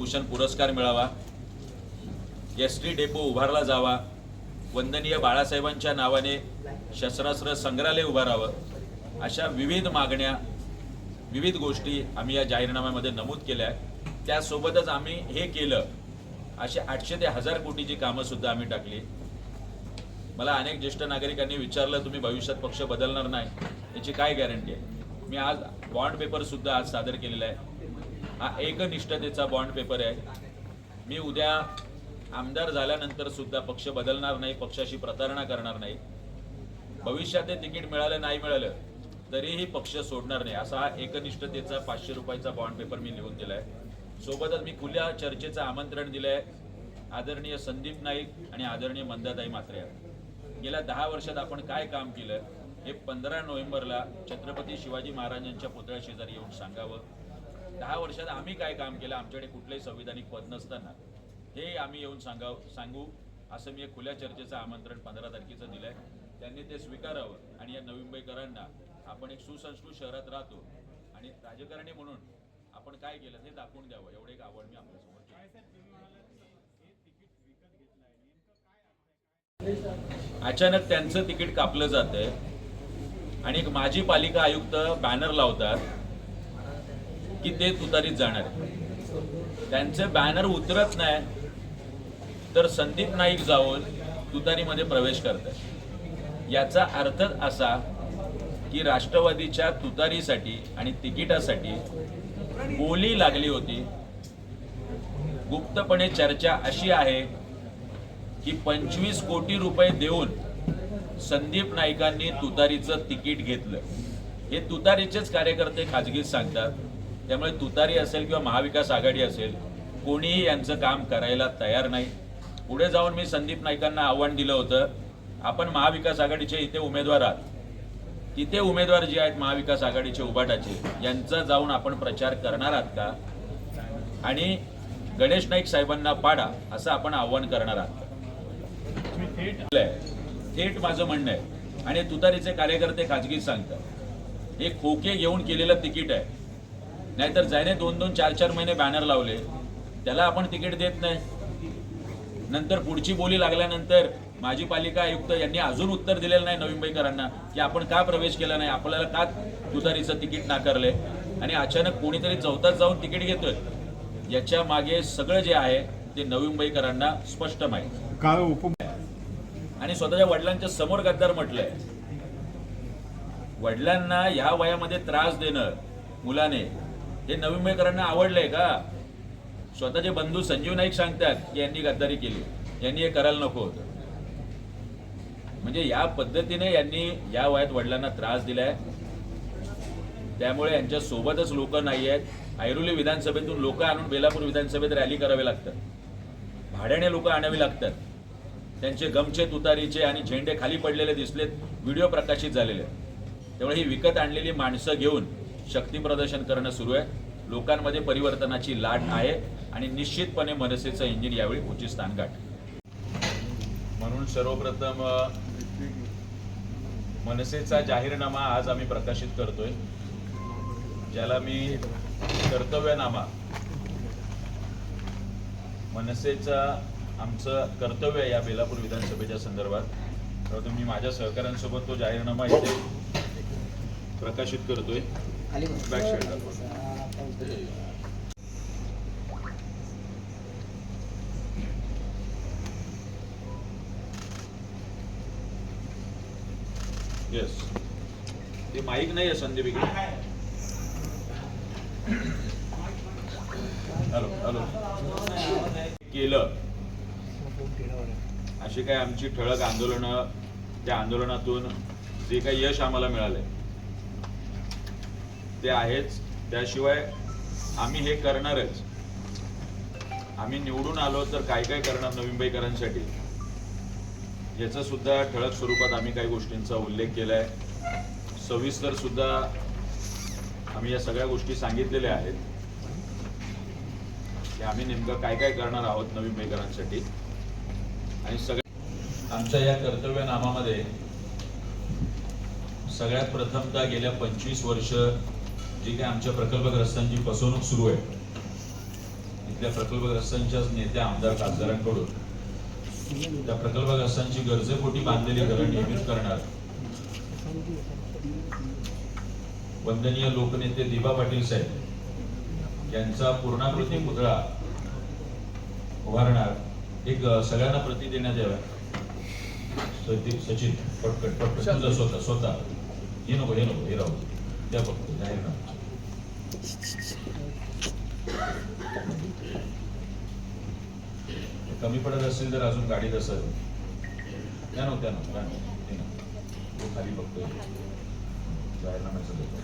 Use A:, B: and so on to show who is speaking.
A: भूषण पुरस्कार मिळावा. S T depot उभारला जावा. वंदनीय बाळासाहेबांच्या नावाने शस्त्रास्त्र संग्रहालय उभारावं. अशा विविध मागण्या विविध गोष्टी आम्ही या जाहीरनाम्यामध्ये नमूद केल्या. आहेत त्यासोबतच आम्ही हे केलं. असे आठशे ते हजार कोटीची कामंसुद्धा आम्ही टाकली. मला अनेक ज्येष्ठ नागरिकांनी विचारलं तुम्ही भविष्यात पक्ष बदलणार नाही. याची काय गॅरंटी आहे? मी आज बॉन्ड पेपरसुद्धा आज सादर केलेला आहे. हा एकनिष्ठतेचा बॉन्ड पेपर आहे. मी उद्या आमदार झाल्यानंतर सुद्धा पक्ष बदलणार नाही पक्षाशी प्रतारणा करणार नाही. भविष्यात ते तिकीट मिळालं नाही मिळालं तरीही पक्ष सोडणार नाही. असा हा एकनिष्ठतेचा पाचशे रुपयाचा बॉन्ड पेपर मी लिहून दिला आहे सोबतच मी खुल्या चर्चेचं आमंत्रण दिलं आहे आदरणीय संदीप नाईक आणि आदरणीय मंदाताई मात्रे गेल्या दहा वर्षात आपण काय काम केलं हे पंधरा नोव्हेंबरला छत्रपती शिवाजी महाराजांच्या पुतळ्या शेजारी येऊन सांगावं. दहा वर्षात आम्ही काय काम केलं आमच्याकडे कुठलंही संविधानिक पद नसताना हे आम्ही येऊन सांगाव सांगू असं मी एक खुल्या चर्चेचं आमंत्रण पंधरा तारखेचं दिलंय. त्यांनी ते स्वीकारावं आणि या नवी मुंबईकरांना आपण एक सुसंस्कृत शहरात राहतो आणि राजकारणी म्हणून आपण काय केलं हे दाखवून द्यावं एवढं एक आवड मी आपल्यासमोर अचानक त्यांचं तिकीट कापलं जातंय आणि एक माजी पालिका आयुक्त बॅनर लावतात. की ते तुतारीत जाणार आहे. त्यांचे बॅनर उतरत नाही तर संदीप नाईक जाऊन तुतारीमध्ये प्रवेश करतात याचा अर्थ असा की राष्ट्रवादीच्या तुतारीसाठी आणि तिकिटासाठी बोली लागली होती. गुप्तपणे चर्चा अशी आहे की पंचवीस कोटी रुपये देऊन संदीप नाईकांनी तुतारीचं तिकीट घेतलं. हे तुतारीचेच कार्यकर्ते खाजगीत सांगतात. त्यामुळे तुतारी असेल किंवा महाविकास आघाडी असेल कोणीही यांचं काम करायला तयार नाही. पुढे जाऊन मी संदीप नाईकांना आव्हान दिलं होतं आपण महाविकास आघाडीचे इथे उमेदवार आहात. तिथे उमेदवार जे आहेत महाविकास आघाडीचे उभाटाचे यांचा जाऊन आपण प्रचार करणार आहात का? आणि गणेश नाईक साहेबांना पाडा असं आपण आव्हान करणार आहात. थेट माझं म्हणणं आहे. आणि तुतारीचे कार्यकर्ते खाजगीत सांगतात. हे खोके घेऊन केलेलं तिकीट आहे. नाहीतर ज्याने दोन दोन चार चार महिने बॅनर लावले. त्याला आपण तिकीट देत नाही. नंतर पुढची बोली लागल्यानंतर माजी पालिका आयुक्त यांनी अजून उत्तर दिलेलं नाही नवी मुंबईकरांना की आपण का प्रवेश केला नाही? आपल्याला का तुतारीचं तिकीट नाकारलंय आणि अचानक कोणीतरी चौथाच जाऊन तिकीट घेतोय. याच्या मागे सगळं जे आहे ते नवी मुंबईकरांना स्पष्ट माहिती.
B: उप
A: आणि स्वतःच्या वडिलांच्या समोर गद्दार म्हटलंय. वडिलांना ह्या वयामध्ये त्रास देणं मुलाने हे नवीन मुंबईकरांना आवडलंय का? स्वतःचे बंधू संजीव नाईक सांगतात की यांनी गद्दारी केली. यांनी हे करायला नको होतं. म्हणजे या पद्धतीने यांनी या वयात वडिलांना त्रास दिलाय. त्यामुळे यांच्या सोबतच लोक नाही आहेत. ऐरोली विधानसभेतून लोक आणून बेलापूर विधानसभेत रॅली करावे लागतात. भाड्याने लोक आणावी लागतात. त्यांचे गमचे तुतारीचे आणि झेंडे खाली पडलेले दिसलेत. व्हिडिओ प्रकाशित झालेले त्यामुळे ही विकत आणलेली माणसं घेऊन शक्ती प्रदर्शन करणं सुरू आहे. लोकांमध्ये परिवर्तनाची लाट आहे आणि निश्चितपणे मनसेचं इंजिन यावेळी उच्च स्थान गाठ म्हणून सर्वप्रथम मनसेचा जाहीरनामा आज आम्ही प्रकाशित करतोय. ज्याला मी कर्तव्यनामा मनसेचा आमचं कर्तव्य आहे या बेलापूर विधानसभेच्या संदर्भात. तर तुम्ही माझ्या सहकाऱ्यांसोबत तो जाहीरनामा इथे प्रकाशित करतोय. येस ते माईक नाही आहे संदीप इकडे. हॅलो हॅलो केलं. अशी काही आमची ठळक आंदोलनं त्या आंदोलनातून जे काही यश आम्हाला मिळालंय. ते आहेच. त्याशिवाय आम्ही हे करणारच. आम्ही निवडून आलो तर काय काय करणार नवी मुंबईकरांसाठी याचं सुद्धा ठळक स्वरूपात आम्ही काही गोष्टींचा उल्लेख केला आहे सविस्तर सुद्धा आम्ही या सगळ्या गोष्टी सांगितलेल्या आहेत. की आम्ही नेमकं काय काय करणार आहोत नवी मुंबईकरांसाठी आणि सगळ्या आमच्या या कर्तव्यनामामध्ये सगळ्यात प्रथमतः गेल्या पंचवीस वर्ष जी काही आमच्या प्रकल्पग्रस्तांची फसवणूक सुरू आहे इथल्या प्रकल्पग्रस्तांच्याच नेत्या आमदार खासदारांकडून त्या प्रकल्पग्रस्तांची गरजेपोटी बांधलेली घरं नियमित करणार. वंदनीय लोकनेते दिबा पाटील साहेब यांचा पूर्णाकृती पुतळा उभारणार एक सगळ्यांना प्रती देण्यात याव्या. सचिन सचिन पटकट पटकट स्वतः स्वतः. हे नको हे नको हे राहू द्या फक्त जाहीर कमी पडत असेल तर अजून गाडीत असेल त्या नव्हत्या त्या नव्हत्या. नव्हतं. तो खाली बघतोय जाहीरनाम्याचं देतो